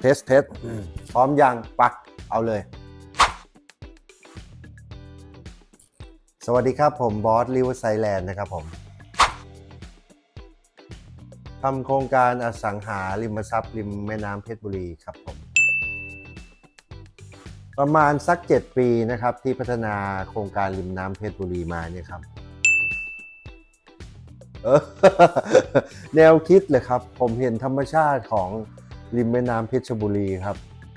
เทสเทสพร้อมยังปักเอาเลย สวัสดีครับผมบอสริเวอร์ไซแลนด์นะครับผมทำโครงการอสังหาริมทรัพย์ริมแม่น้ำเพชรบุรีครับผม ประมาณสัก 7 ปีนะครับที่พัฒนาโครงการริมน้ำเพชรบุรีมาเนี่ยครับเออแนวคิดเลยครับ ผมเห็นธรรมชาติของ ริมแม่น้ำเพชรบุรีครับ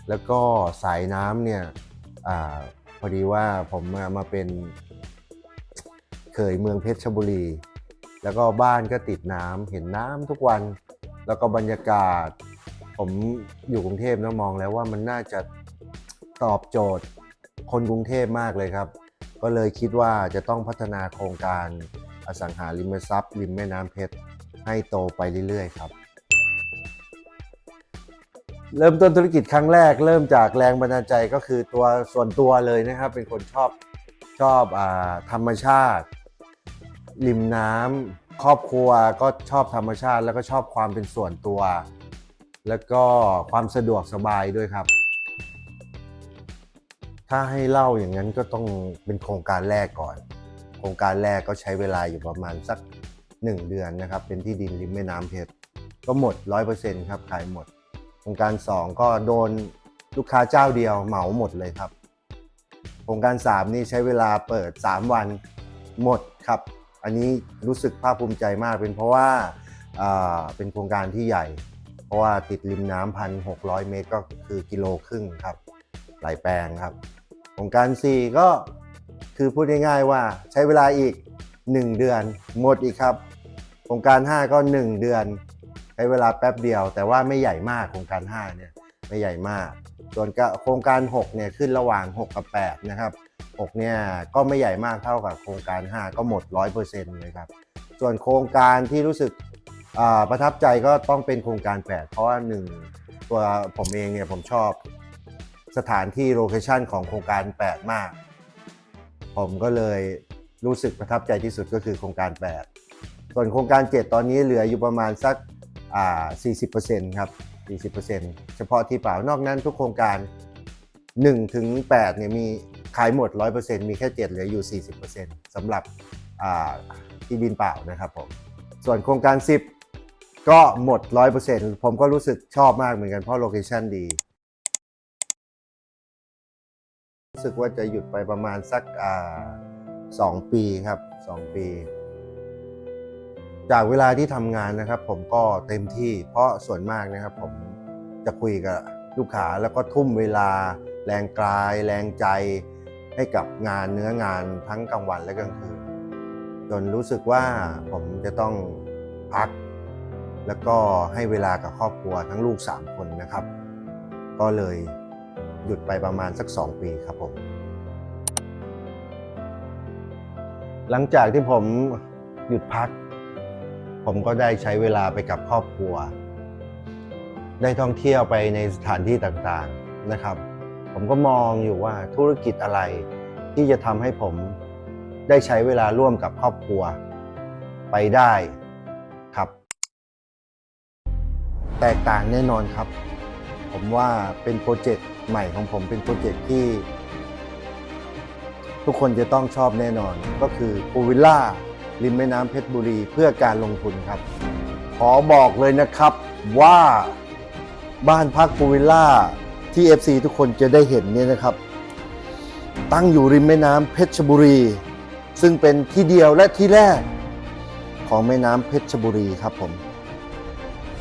แล้วก็สายน้ำเนี่ยอพอดีว่าผมมามาเป็นเขยเมืองเพชรบุรี แล้วก็บ้านก็ติดน้ำเห็นน้ำทุกวัน แล้วก็บรรยากาศ ผมอยู่กรุงเทพนะมองแล้วว่ามันน่าจะตอบโจทย์คนกรุงเทพมากเลยครับ ก็เลยคิดว่าจะต้องพัฒนาโครงการอสังหาริมทรัพย์ ริมแม่น้ำเพชรให้โตไปเรื่อยๆครับ เริ่มต้นธุรกิจครั้งแรก เริ่มจากแรงบันดาลใจก็คือตัวส่วนตัวเลยนะครับ เป็นคนชอบชอบอธรรมชาติ ริมน้ำครอบครัวก็ชอบธรรมชาติ แล้วก็ชอบความเป็นส่วนตัว แล้วก็ความสะดวกสบายด้วยครับ ถ้าให้เล่าอย่างนั้นก็ต้องเป็นโครงการแรกก่อน โครงการแรกก็ใช้เวลาอยู่ประมาณสัก 1 เดือนนะครับ เป็นที่ดินริมแม่น้ำเพชรก็หมด 100%ครับขายหมด โครงการ 2 ก็โดนลูกค้าเจ้าเดียวเหมาหมดเลยครับ โครงการ 3 นี่ใช้เวลาเปิด 3 วันหมดครับ อันนี้รู้สึกภาคภูมิใจมากเป็นเพราะว่าอ่าเป็นโครงการที่ใหญ่ เพราะว่าติดริมน้ำพันหกเมตรก็คือกิโลครึ่งครับ หลายแปลงครับ โครงการ 4 ก็คือพูดง่ายๆว่าใช้เวลาอีก 1 เดือนหมดอีกครับ โครงการ 5 ก็ 1 เดือน ใช้เวลาแป๊บเดียว แต่ว่าไม่ใหญ่มากโครงการ 5 เนี่ยไม่ใหญ่มาก ส่วนโครงการ 6 เนี่ยขึ้นระหว่าง 6 กับ 8 นะครับ 6 เนี่ยก็ไม่ใหญ่มากเท่ากับโครงการ 5 ก็หมด 100%เลยครับ ส่วนโครงการที่รู้สึกประทับใจก็ต้องเป็นโครงการ 8 เพราะว่า 1 ตัวผมเองเนี่ยผมชอบสถานที่โลเคชันของโครงการ 8 มาก ผมก็เลยรู้สึกประทับใจที่สุดก็คือโครงการ 8 ส่วนโครงการ 7 ตอนนี้เหลืออยู่ประมาณสัก 40%ครับ 40%เฉพาะที่เปล่านอกนั้นทุกโครงการ1ถึง8เนี่ยมีขายหมด 100%มีแค่ 7 เหลืออยู่ 40%สำหรับที่ดินเปล่านะครับผม ส่วนโครงการ 10 ก็หมด 100%ผมก็รู้สึกชอบมากเหมือนกันเพราะโลเคชั่นดี รู้สึกว่าจะหยุดไปประมาณสักสองปีครับสองปี จากเวลาที่ทำงานนะครับ ผมก็เต็มที่ เพราะส่วนมากนะครับ ผมจะคุยกับลูกค้าแล้วก็ทุ่มเวลา แรงกาย แรงใจ ให้กับงานเนื้องานทั้งกลางวันและกลางคืนจนรู้สึกว่าผมจะต้องพัก แล้วก็ให้เวลากับครอบครัวทั้งลูก 3 คนนะครับ ก็เลยหยุดไปประมาณสัก 2 ปีครับผม หลังจากที่ผมหยุดพัก ผมก็ได้ใช้เวลาไปกับครอบครัว ได้ท่องเที่ยวไปในสถานที่ต่างๆนะครับ ผมก็มองอยู่ว่าธุรกิจอะไรที่จะทำให้ผมได้ใช้เวลาร่วมกับครอบครัว ไปได้ครับ แตกต่างแน่นอนครับ ผมว่าเป็นโปรเจกต์ใหม่ของผมเป็นโปรเจกต์ที่ ทุกคนจะต้องชอบแน่นอนก็คือพูวิลล่า ริมแม่น้ำเพชรบุรีเพื่อการลงทุนครับ ขอบอกเลยนะครับว่าบ้านพักพูวิลล่าที่ FC ทุกคนจะได้เห็นเนี่ยนะครับ ตั้งอยู่ริมแม่น้ำเพชรบุรี ซึ่งเป็นที่เดียวและที่แรก ของแม่น้ำเพชรบุรีครับผม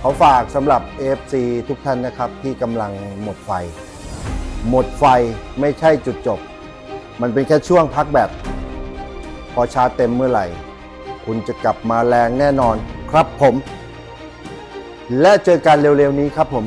ขอฝากสำหรับ FC ทุกท่านนะครับที่กำลังหมดไฟ หมดไฟไม่ใช่จุดจบ มันเป็นแค่ช่วงพักแบบ พอชาร์จเต็มเมื่อไหร่ คุณจะกลับมาแรงแน่นอนครับผม และเจอกันเร็วๆนี้ครับผม